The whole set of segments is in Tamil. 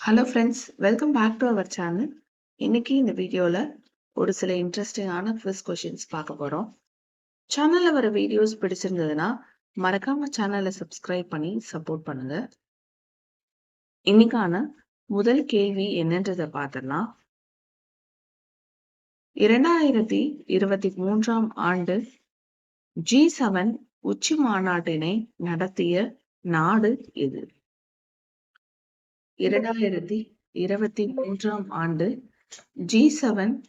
Hello friends welcome back to our channel இன்னைக்கு இந்த வீடியோவில் ஒரு சில இன்ட்ரெஸ்டிங்கான குவிஸ் கொஷின்ஸ் பார்க்க போகிறோம் சேனலில் வர வீடியோஸ் பிடிச்சிருந்ததுன்னா மறக்காம சேனலை சப்ஸ்கிரைப் பண்ணி சப்போர்ட் பண்ணுங்க. இன்னைக்கான முதல் கேள்வி என்னன்றதை பார்த்தோம்னா இரண்டாயிரத்தி இருபத்தி மூன்றாம் ஆண்டு ஜி செவன் உச்சி மாநாட்டினை நடத்திய நாடு எது? இரண்டாயிரத்தி இருபத்தி மூன்றாம் ஆண்டு ஜி செவன்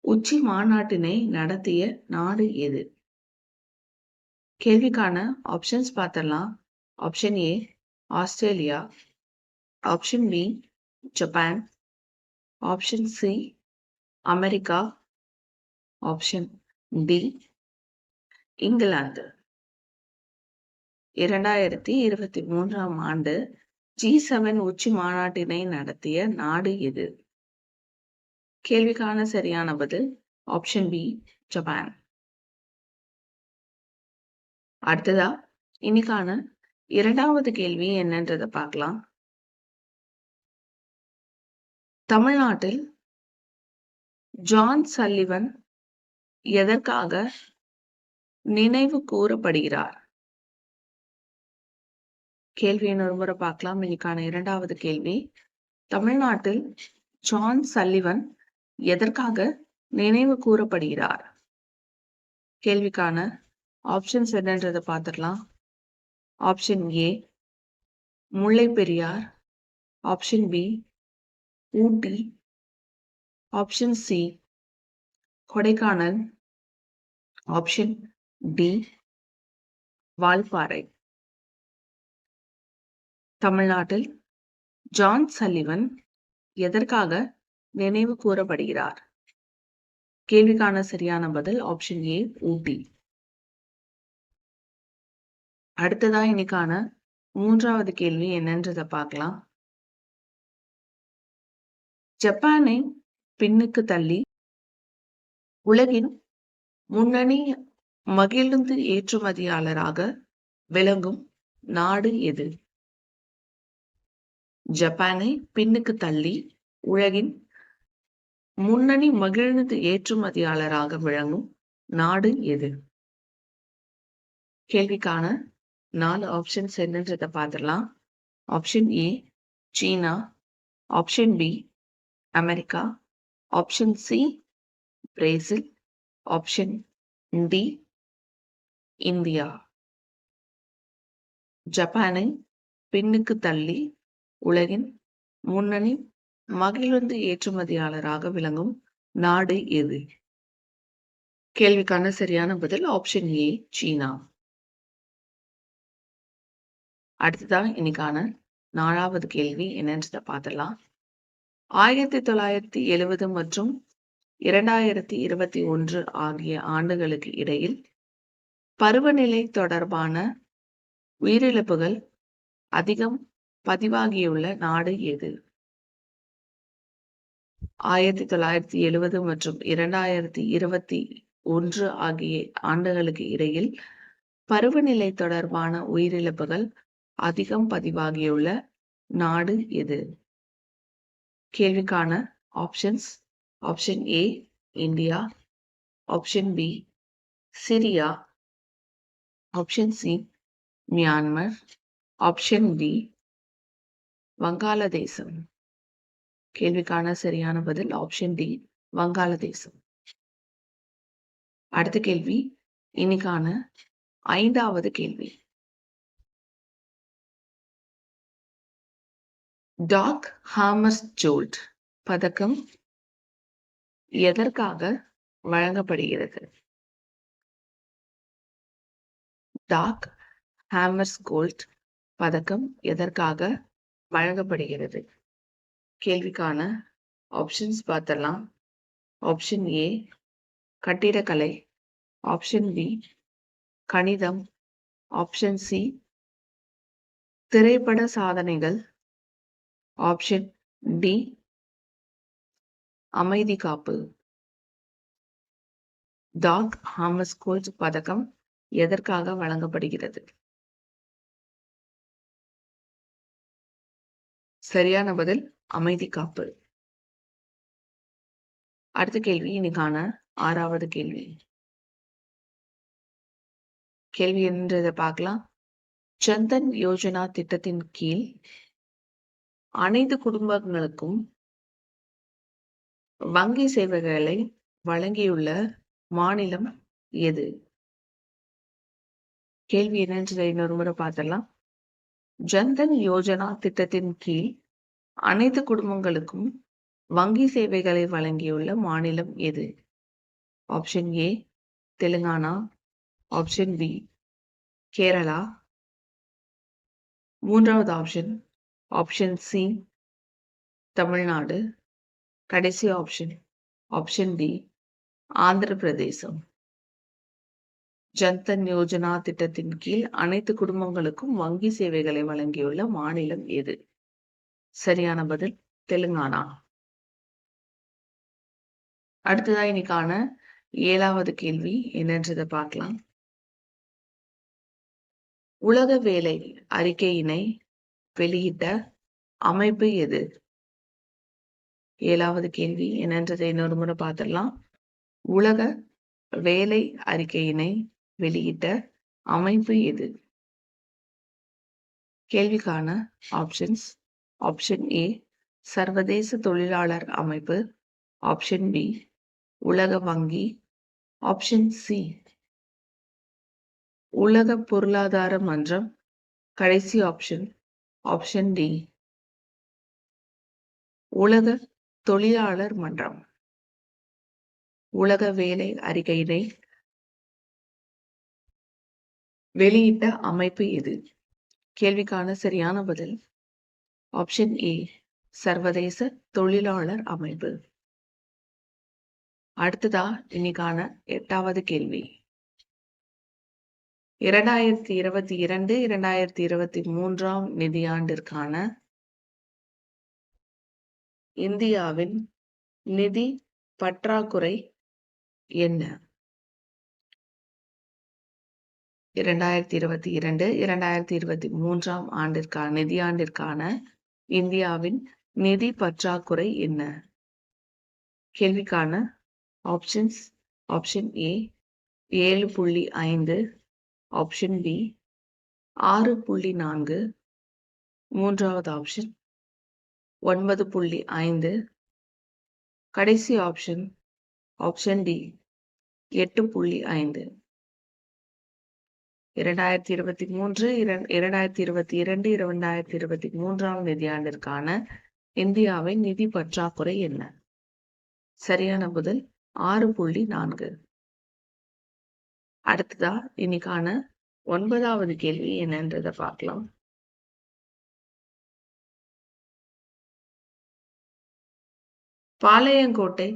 உச்சி மாநாட்டினை நடத்திய நாடு எது? கேள்விக்கான ஆப்ஷன்ஸ் பார்த்தலாம் option A Australia. Option B Japan option C America. Option D England. இரண்டாயிரத்தி இருபத்தி மூன்றாம் ஆண்டு ஜி செவன் உச்சி மாநாட்டினை நடத்திய நாடு எது? கேள்விக்கான சரியான பதில் ஆப்ஷன் பி ஜப்பான் அடுத்ததா இன்னைக்கான இரண்டாவது கேள்வி என்னன்றத பார்க்கலாம். தமிழ்நாட்டில் ஜான் சல்லிவன் எதற்காக நினைவு கூறப்படுகிறார்? கேள்வியை ஒருமுறை பார்க்கலாம். இன்னைக்கான இரண்டாவது கேள்வி. தமிழ்நாட்டில் ஜான் சல்லிவன் எதற்காக நினைவு கூறப்படுகிறார்? கேள்விக்கான ஆப்ஷன்ஸ் என்னன்றதை பார்த்துடலாம். Option A Mullai Periyar. Option B Ooty. Option C Kodaikanal. Option D Valparai. தமிழ்நாட்டில் ஜான் சல்லிவன் எதற்காக நினைவு கூறப்படுகிறார்? கேள்விக்கான சரியான பதில் ஆப்ஷன் ஏ ஊட்டி அடுத்ததா இன்னைக்கான மூன்றாவது கேள்வி என்னன்றத பார்க்கலாம். ஜப்பானை பின்னுக்கு தள்ளி உலகின் முன்னணி மகிழ்ந்து ஏற்றுமதியாளராக விளங்கும் நாடு எது? ஜப்பானை பின்னுக்கு தள்ளி உலகின் முன்னணி மகிழ்ந்து ஏற்றுமதியாளராக விளங்கும் நாடு எது? கேள்விக்கான நாலு ஆப்ஷன்ஸ் என்னன்றதை பார்த்துடலாம். Option A China. Option B America. Option C Brazil. Option D India. ஜப்பானை பின்னுக்கு தள்ளி உலகின் முன்னணி மகிழ்ந்து ஏற்றுமதியாளராக விளங்கும் நாடு எது? கேள்விக்கான சரியான பதில் ஆப்ஷன் ஏ சீனா. அடுத்ததான் இன்னைக்கான நாலாவது கேள்வி என்னன்னு பார்த்துடலாம். ஆயிரத்தி தொள்ளாயிரத்தி எழுவது மற்றும் இரண்டாயிரத்தி இருபத்தி ஒன்று ஆகிய ஆண்டுகளுக்கு இடையில் பருவநிலை தொடர்பான உயிரிழப்புகள் அதிகம் பதிவாகியுள்ள நாடு எது? ஆயிரத்தி தொள்ளாயிரத்தி எழுவது மற்றும் இரண்டாயிரத்தி இருபத்தி ஒன்று ஆகிய ஆண்டுகளுக்கு இடையில் பருவநிலை தொடர்பான உயிரிழப்புகள் அதிகம் பதிவாகியுள்ள நாடு எது? கேள்விக்கான options option A India option B Syria option C Myanmar option D வங்காளதேசம். கேள்விக்கான சரியான பதில் ஆப்ஷன் டி வங்காளதேசம். அடுத்த கேள்வி இன்னைக்கான ஐந்தாவது கேள்வி. டாக் ஹாமஸ் ஜோல்ட் பதக்கம் எதற்காக வழங்கப்படுகிறது? டாக் ஹாமர்ஸ் கோல்ட் பதக்கம் எதற்காக வழங்கப்படுகிறது. கேள்விக்கான ஆப்ஷன்ஸ் பார்த்தலாம். ஆப்ஷன் ஏ கட்டிடக்கலை. ஆப்ஷன் பி கணிதம். ஆப்ஷன் சி திரைப்பட சாதனைகள். ஆப்ஷன் டி அமைதி காப்பு. டாக் ஹாமஸ்கோல்ஸ் பதக்கம் எதற்காக வழங்கப்படுகிறது? சரியான பதில் அமைதி காப்பு. அடுத்த கேள்வி இன்னைக்கான ஆறாவது கேள்வி. கேள்வி என்னன்றதை பார்க்கலாம். சந்தன் யோஜனா திட்டத்தின் கீழ் அனைத்து குடும்பங்களுக்கும் வங்கி சேவைகளை வழங்கியுள்ள மாநிலம் எது? கேள்வி என்னன்றதை இன்னொரு முறை பார்த்தலாம் ஜன்தன் யோஜனா திட்டத்தின் கீழ் அனைத்து குடும்பங்களுக்கும் வங்கி சேவைகளை வழங்கியுள்ள மாநிலம் எது? Option A Telangana. Option B Kerala. மூன்றாவது ஆப்ஷன் ஆப்ஷன் சி தமிழ்நாடு. கடைசி ஆப்ஷன் ஆப்ஷன் டி ஆந்திர பிரதேசம் ஜன்தன் யோஜனா திட்டத்தின் கீழ் அனைத்து குடும்பங்களுக்கும் வங்கி சேவைகளை வழங்கியுள்ள மாநிலம் எது? சரியான பதில் தெலுங்கானா. அடுத்ததா இன்னைக்கான ஏழாவது கேள்வி என்னன்றதை பார்க்கலாம். உலக வேலை அறிக்கையினை வெளியிட்ட அமைப்பு எது? ஏழாவது கேள்வி என்னன்றதை இன்னொரு முறை பார்த்துடலாம். உலக வேலை அறிக்கையினை வெளியிட்ட அமைப்பு எது? கேள்விக்கான ஆப்ஷன்ஸ் ஆப்ஷன் ஏ சர்வதேச தொழிலாளர் அமைப்பு. ஆப்ஷன் பி உலக வங்கி. ஆப்ஷன் சி உலக பொருளாதார மன்றம். கடைசி ஆப்ஷன் ஆப்ஷன் டி உலக தொழிலாளர் மன்றம். உலக வேலை அறிக்கையினை வெளியிட்ட அமைப்பு எது? கேள்விக்கான சரியான பதில். ஆப்ஷன் ஏ சர்வதேச தொழிலாளர் அமைப்பு. அடுத்ததா இன்னைக்கான எட்டாவது கேள்வி. இரண்டாயிரத்தி இருபத்தி இரண்டு இரண்டாயிரத்தி இருபத்தி மூன்றாம் நிதியாண்டிற்கான இந்தியாவின் நிதி பற்றாக்குறை என்ன? இரண்டாயிரத்தி இருபத்தி இரண்டு இரண்டாயிரத்தி இருபத்தி மூன்றாம் ஆண்டிற்கான நிதியாண்டிற்கான இந்தியாவின் நிதி பற்றாக்குறை என்ன? கேள்விக்கான ஆப்ஷன்ஸ் ஆப்ஷன் ஏ ஏழு புள்ளி ஐந்து ஆப்ஷன் பி ஆறு புள்ளி நான்கு மூன்றாவது ஆப்ஷன் ஒன்பது புள்ளி ஐந்து கடைசி ஆப்ஷன் ஆப்ஷன் டி எட்டு புள்ளி ஐந்து. இரண்டாயிரத்தி இருபத்தி மூன்று இரண்டாயிரத்தி இருபத்தி இரண்டு இரண்டாயிரத்தி இருபத்தி மூன்றாம் நிதியாண்டிற்கான இந்தியாவின் நிதி பற்றாக்குறை என்ன? சரியான பதில் ஆறு புள்ளி நான்கு. அடுத்ததா இன்னைக்கான ஒன்பதாவது கேள்வி என்னன்றதை பார்க்கலாம். பாளையங்கோட்டை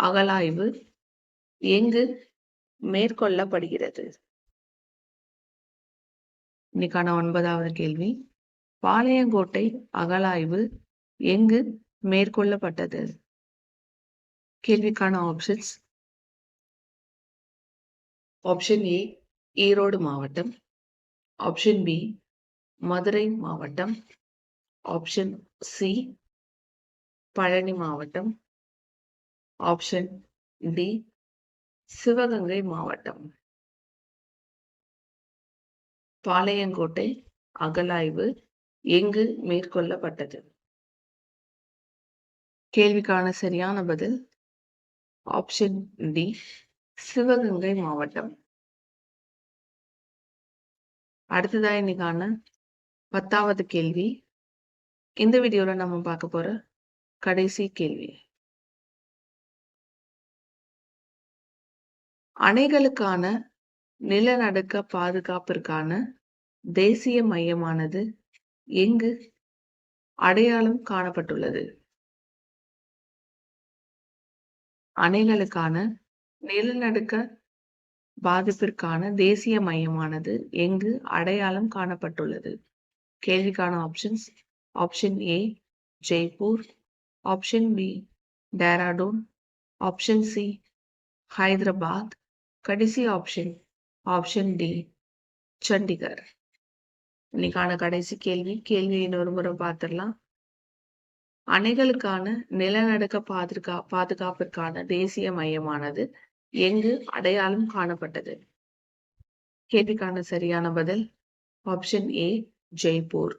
அகலாய்வு எங்கு மேற்கொள்ளப்படுகிறது? இன்னைக்கான ஒன்பதாவது கேள்வி. பாளையங்கோட்டை அகலாய்வு எங்கு மேற்கொள்ளப்பட்டது? கேள்விக்கான ஆப்ஷன்ஸ் ஆப்ஷன் ஏ ஈரோடு மாவட்டம். ஆப்ஷன் பி மதுரை மாவட்டம். ஆப்ஷன் சி பழனி மாவட்டம். ஆப்ஷன் டி சிவகங்கை மாவட்டம். பாளையங்கோட்டை அகலாய்வு எங்கு மேற்கொள்ளப்பட்டது? கேள்விக்கான சரியான பதில் ஆப்ஷன் டி சிவகங்கை மாவட்டம். அடுத்ததா இன்னைக்கான பத்தாவது கேள்வி. இந்த வீடியோல நம்ம பார்க்க போற கடைசி கேள்வி. அணைகளுக்கான நிலநடுக்க பாதுகாப்பிற்கான தேசிய மையமானது எங்கு? அடையாளம் காணப்பட்டுள்ளது. அணைகளுக்கான நிலநடுக்க பாதிப்பிற்கான தேசிய மையமானது எங்கு? அடையாளம் காணப்பட்டுள்ளது. கேள்விக்கான options option A Jaipur option B Dehradun option C Hyderabad கடைசி ஆப்ஷன் ஆப்ஷன் டி சண்டிகர் இன்னைக்கான கடைசி கேள்வி கேள்வி இன்னொரு முறை பார்த்துடலாம். அணைகளுக்கான நிலநடுக்க பாதுகா பாதுகாப்பிற்கான தேசிய மையமானது எங்கு அடையாளம் காணப்பட்டது? கேள்விக்கான சரியான பதில் ஆப்ஷன் ஏ ஜெய்ப்பூர்